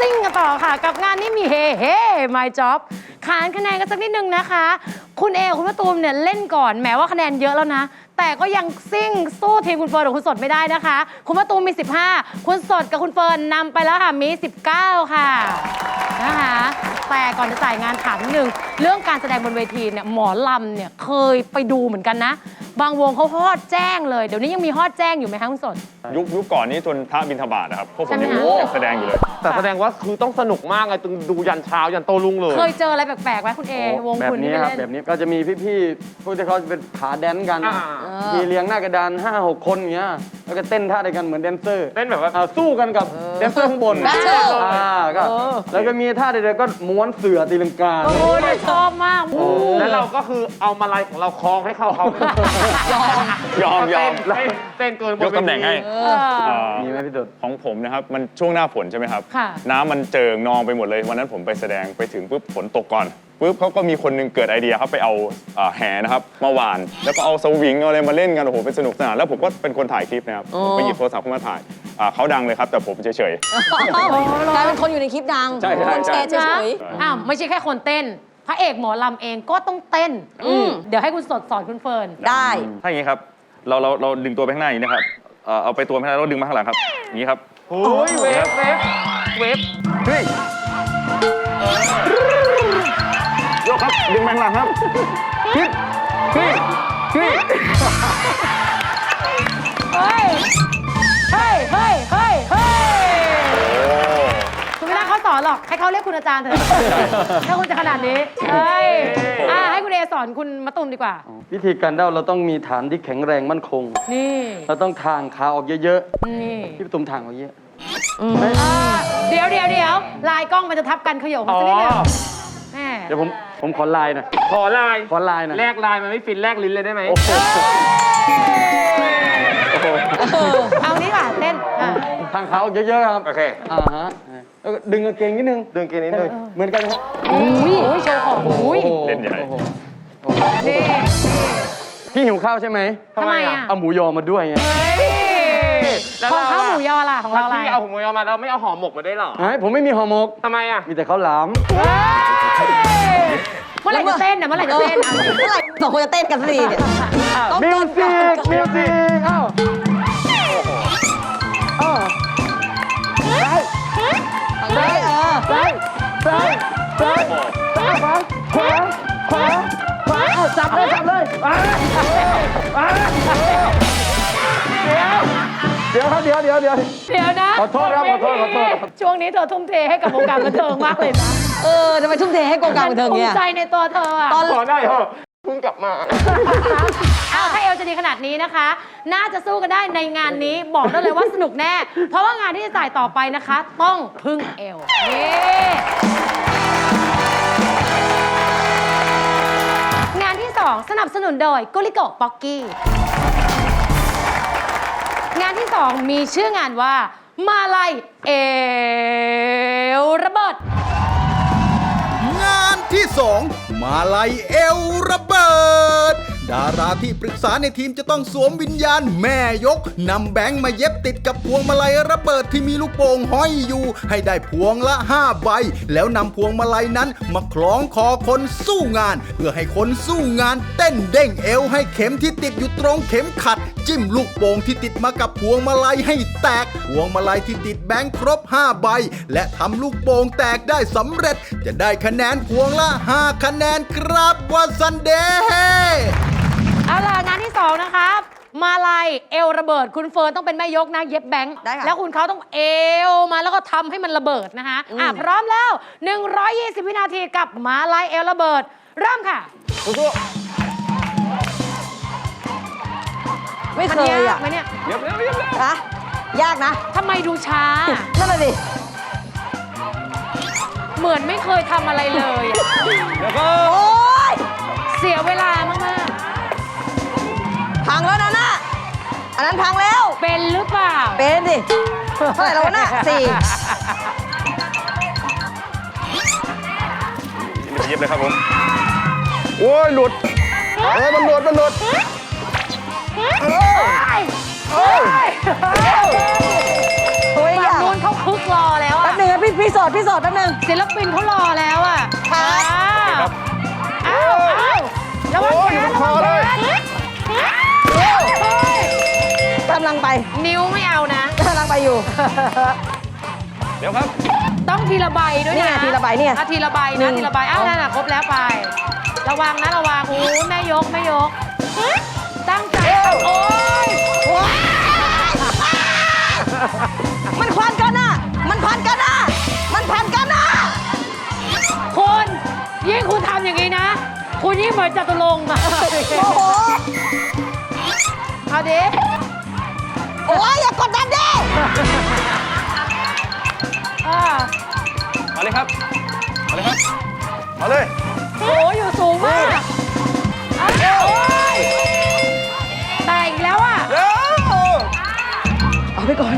ซิ่งกันต่อค่ะ กับงานนี้มีเฮเฮ my job ขานคะแนนกันสักนิดนึงนะคะ คุณเอคุณมะตูมเนี่ยเล่นก่อนแม้ว่าคะแนนเยอะแล้วนะ แต่ก็ยังซิ่งสู้ทีมคุณเฟิร์นกับคุณสดไม่ได้นะคะ คุณมะตูมมี 15 คุณสดกับคุณเฟิร์นนำไปแล้วค่ะมี 19 ค่ะนะคะแต่ก่อนจะจ่ายงานถามนิดนึงเรื่องการแสดงบนเวทีเนี่ยหมอลำเนี่ยเคยไปดูเหมือนกันนะ บางวงเขาฮอดแจ้งเลย เดี๋ยวนี้ยังมีฮอดแจ้งอยู่ไหมคะคุณสด ยุคยุคก่อนนี้จนพระบิณฑบาตนะครับพวกผมยังใช่ไหมคะ ยังแสดงอยู่เลย แต่แสดงว่าคือต้องสนุกมากไงตึงดูยันเช้ายันโตลุงเลย เคยเจออะไรแปลกๆไหมคุณเอวงแบบคุณนี้ที่ไปครับเล่น แบบนี้ก็จะมีพี่ๆพวกที่เขาเป็นขาแดนซ์กันอ่ามีเลี้ยงหน้ากระดาน5 6 คนอย่างเงี้ย แล้วก็เต้นท่าเดียวกันเหมือนแดนเซอร์เต้นแบบว่า อ่าสู้กันกับแดนเซอร์ข้างบนแดนเซอร์อ่าก็แล้วก็มีท่าเดียวกันก็ม้วนเสือตีลังกา โอ้โหเนี่ยชอบมากแล้วเราก็คือเอามาลัยของเราคล้องให้เข้าเขายอมยอม เต้นเต้นเกินบนยกตำแหน่งให้เออเอ่อมีไหมพี่ดดของผมนะครับ มันช่วงหน้าฝนใช่ไหมครับ ค่ะ น้ำมันเจิงนองไปหมดเลย วันนั้นผมไปแสดงไปถึงปุ๊บฝนตกก่อน ปุ๊บเขาก็มีคนหนึงเกิดไอเดียครับไปเอาเอ่อแหนะครับมาหวาน แล้วก็เอาสวิงเอาอะไรมาเล่นกันโอ้โหเป็นสนุกสนานแล้วผมก็เป็นคนถ่ายคลิปนะครับผมไปหยิบโทรศัพท์เข้ามาถ่ายอ่าเขาดังเลยครับ แต่ผมเฉย กลายเป็นคนอยู่ในคลิปดังใช่ใช่คนแชร์ใช่เฉนะยอ้าวไม่ใช่แค่คนเต้น พระเอกหมอลำเองก็ต้องเต้นอืมเดี๋ยวให้คุณสดสอนคุณเฟิร์น ๆได้ ถ้าอย่างนี้ครับ เราเราเราดึงตัวไปข้างหน้าอย่างนี้นะครับเอ่อเอาไปตัวไปข้างหน้าแล้วดึงมาข้างหลังครับอย่างนี้ครับโอ้ยเวฟเวฟเวฟๆเฮ้ย กครับ ดึงแมงหลังครับฮิตเฮ้ยเฮ้ยเฮ้ย เฮ้ย เฮ้ย เฮ้ย เฮ้ย คุณไม่น่าเขาสอนหรอก ให้เขาเรียกคุณอาจารย์เถอะ ถ้าคุณจะขนาดนี้ เฮ้ย อะให้คุณเอสอนคุณมะตูมดีกว่า วิธีการเด้าเราต้องมีฐานที่แข็งแรงมั่นคง นี่ เราต้องทางขาออกเยอะนี่ ๆพี่ตุ้มทางออกเยอะอ่าเดี๋ยวเดี๋ยวเดี๋ยวลายกล้องมันจะทับกันเขย่ากันสักนิดหนึง แม่เดี๋ยวผมผมขอไลน์หน่อยขอลายขอไลน์หน่อยแลกลายมันไม่ฟินแลกลิ้นเลยได้ไหมโอ้โหโอ้โหเอานี้ค่ะเต้นอะทางขาออกเยอะๆครับโอเคอ่าฮะแล้วก็ดึงกางเกงนิดนึงดึงเกงนิดนึงเหมือนกันครับอุ้ยอุ้ยโชว์ของอุ้ยโอ้โหเล่นใหญ่ โอ้โหนี่พี่หิวข้าวใช่ไหมทำไมอะเอาหมูยอมาด้วยไงเฮ้ยแล้วของเขาเราอะหมูยอล่ะของเราอะไรพี่เอาหมูยอมาเราไม่เอาหอมหมกมาได้หรอเฮ้ยผมไม่มีห่อหมกทำไมอะ มีแต่ข้าวหลาม เฮ้ย เมื่อไหร่จะเต้นน่ะเมื่อไหร่จะเต้นอะเมื่อไหร่สองคนจะเต้นกันสักทีเนี่ยต้องมิวเต้นสิก่อนกมิวสิกเอ้าเอ้าได้เออซ้ายซ้ายซ้ายขวาขวาขวาขวาเอาจับเลยจับเลยอ่าอ่าเดี๋ยวเดี๋ยวครับเดี๋ยวเดี๋ยวเดี๋ยวเดี๋ยวนะขอโทษครับขอโทษขอโทษช่วงนี้เธอทุ่มเทให้กับวงการบันเทิงมากเลยนะ เออทำไมทุ่มเทให้กองการบันเทิงภูเนี่ยมิใจในตัวเธออะตอน ขอได้เหรอเพิ่งกลับมาอ้าวถ้าเอลจะดีขนาดนี้นะคะ น่าจะสู้กันได้ในงานนี้บอกได้เลยว่าสนุกแน่ เพราะว่างานที่จะจ่ายต่อไปนะคะ ต้องพึ่งเอลนี่งานที่2สนับสนุนโดยกุลิโกป๊อกกี้ งานที่2มีชื่องานว่ามาลัยเอ 2 มาลัยเอวระเบิด ดาราที่ปรึกษาในทีมจะต้องสวมวิญญาณแม่ยกนำแบงค์มาเย็บติดกับพวงมาลัยระเบิดที่มีลูกโป่งห้อยอยู่ ให้ได้พวงละ 5 ใบ แล้วนำพวงมาลัยนั้นมาคล้องคอคนสู้งาน เพื่อให้คนสู้งาน เต้นเด้งเอวให้เข็มที่ติดอยู่ตรงเข็มขัด จิ้มลูกโป่งที่ติดมากับพวงมาลัยให้แตก พวงมาลัยที่ติดแบงค์ครบ 5 ใบ และทำลูกโป่งแตกได้สำเร็จ จะได้คะแนนพวงละ 5 คะแนนครับว่าซันเดย์ เอาล่ะงานที่2นะครับ มาลายเอวระเบิด คุณเฟิร์นต้องเป็นแม่ยกนะเย็บแบงค์ได้ค่ะ แล้วคุณเขาต้องเอวมาแล้วก็ทำให้มันระเบิดนะคะอะพร้อมแล้ว 120 วินาทีกับมาลายเอวระเบิด เริ่มค่ะไม่มันเคยยาอะกไหมเนี่ยนะยากนะทำไมดูช้า นั่นแหละดิ เหมือนไม่เคยทำอะไรเลยอะโอ๊ย เสียเวลามาก พังแล้วนะน่ะอันนั้นพังแล้วๆเป็นหรือเปล่า เป็นดิเท่าไหร่แล้ววะน่ะสี่เย็บเลยครับผม โอ้ยหลุด เอ้ยมันหลุดมันหลุดโอ้ยฝั่องย่านู้นเขาคึกรอแล้วแป๊อะบนึงนะพี่พี่สสดพี่สดแป๊บนึงศิลปินเขารอแล้วอะครับครับอ้าวอ้าวระวั นิ้วไม่เอานะกำลังไปอยู่เดี๋ยวครับ ต้องทีละใบด้วยนี่นะไงทีละใบเนี่ยอะทีละใบหนึ่นะงทีละใบอ้าวนั่นน่ะครบแล้วไป ระวังนะระวังโอ้แม่ยกแม่ยก ตั้งใจ อ่ามาเลยครับ มาเลยครับ มาเลย โอ้ยอยู่สูงมากอ้าวโอ้ยแต่อีกแล้วอะ เร็ว เอาไปก่อน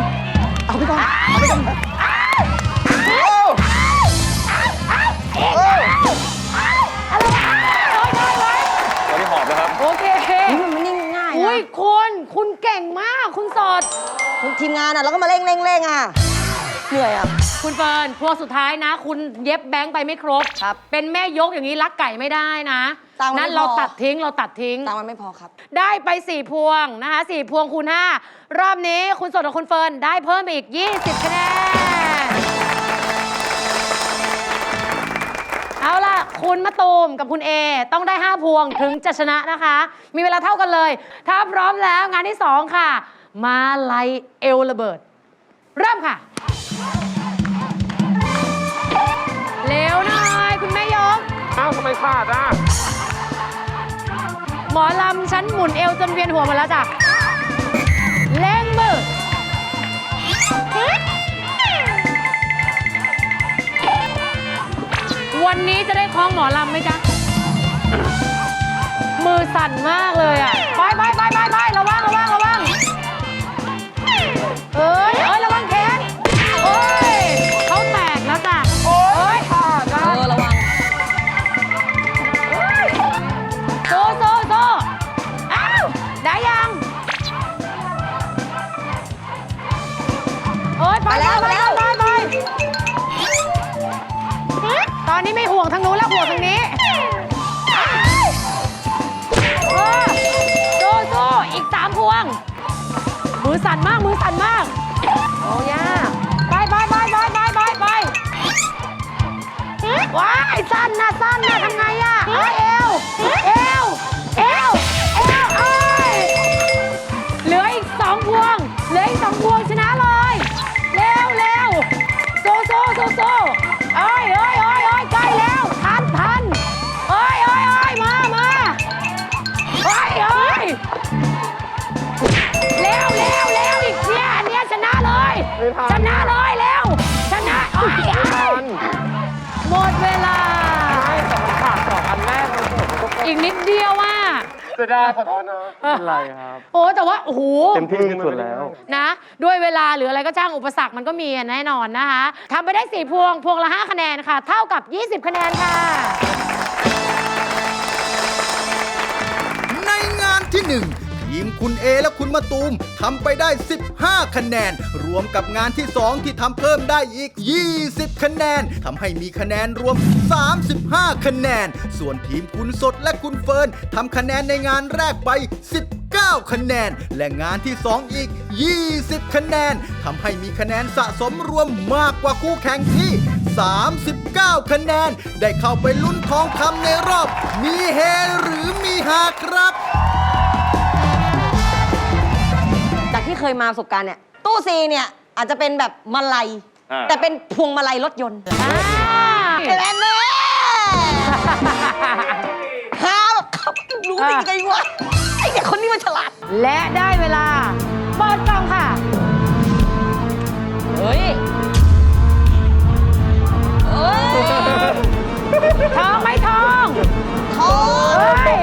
คุณคุณเก่งมาก คุณสด ทีมงานอะแล้วก็มาเร่งเร่งเร่งอะเหนื่อยอะ คุณเฟิร์นพวงสุดท้ายนะ คุณเย็บแบงค์ไปไม่ครบ ครับเป็นแม่ยกอย่างนี้รักไก่ไม่ได้นะตังค์มันนั้นไม่เราพอ ตัดทิ้งเราตัดทิ้ง ตังค์มันไม่พอครับ ได้ไป 4 พวงนะคะ4พวงคูณ5รอบนี้คุณสดกับคุณเฟิร์นได้เพิ่มอีก 20คะแนน เอาล่ะ คุณมะตูมกับคุณเอต้องได้ 5 พวงถึงจะชนะนะคะ มีเวลาเท่ากันเลย ถ้าพร้อมแล้วงานที่ 2 ค่ะ มาลายเอลระเบิด เริ่มค่ะ เร็วหน่อยคุณแม่ยก เอ้าทำไมขาดอะหมอลำฉันหมุนเอวจนเวียนหัวหมดแล้วจ้ะเล่งมือ น้องหมอลำไหมจ๊ะ มือสั่นมากเลยอะ ไปไป มือสั่นมาก มือสั่นมาก โอ้ยากไปไปไปไปไปไปไปว้าย สั้นนะสั้นนะทำไง จะได้ขอโทษนะเป็นไรครับ โอ้แต่ว่าโอ้โหเต็มที่ที่สุดแล้ว นะ ด้วยเวลาหรืออะไรก็จ้างอุปสรรคมันก็มีแน่นอนนะคะทำไปได้4พวงพวงละ 5 คะแนนค่ะ เท่ากับ 20 คะแนนค่ะ ในงานที่1 ทีมคุณเอและคุณมาตูมทำไปได้ 15 คะแนน รวมกับงานที่ 2 ที่ทำเพิ่มได้อีก 20 คะแนนทำให้มีคะแนนรวม 35 คะแนน ส่วนทีมคุณสดและคุณเฟิร์นทำคะแนนในงานแรกไป19คะแนน และงานที่ 2 อีก 20 คะแนนทำให้มีคะแนนสะสมรวมมากกว่าคู่แข่งที่ 39 คะแนน ได้เข้าไปลุ้นทองคำในรอบ มีเฮหรือมีฮาครับ เคยมาประสบการณ์เนี่ย ตู้ซีเนี่ยอาจจะเป็นแบบมาลัยแต่เป็นพวงมาลัยรถยนต์เป็นไหมเน่ยฮาแบบขับรู้ไรกังไวะไอ้เด็กคนนี้มันฉลาด และได้เวลาเปิดกล่องค่ะ เฮ้ยเฮ้ย ทองไม่ทอง ทอง เฮ้ย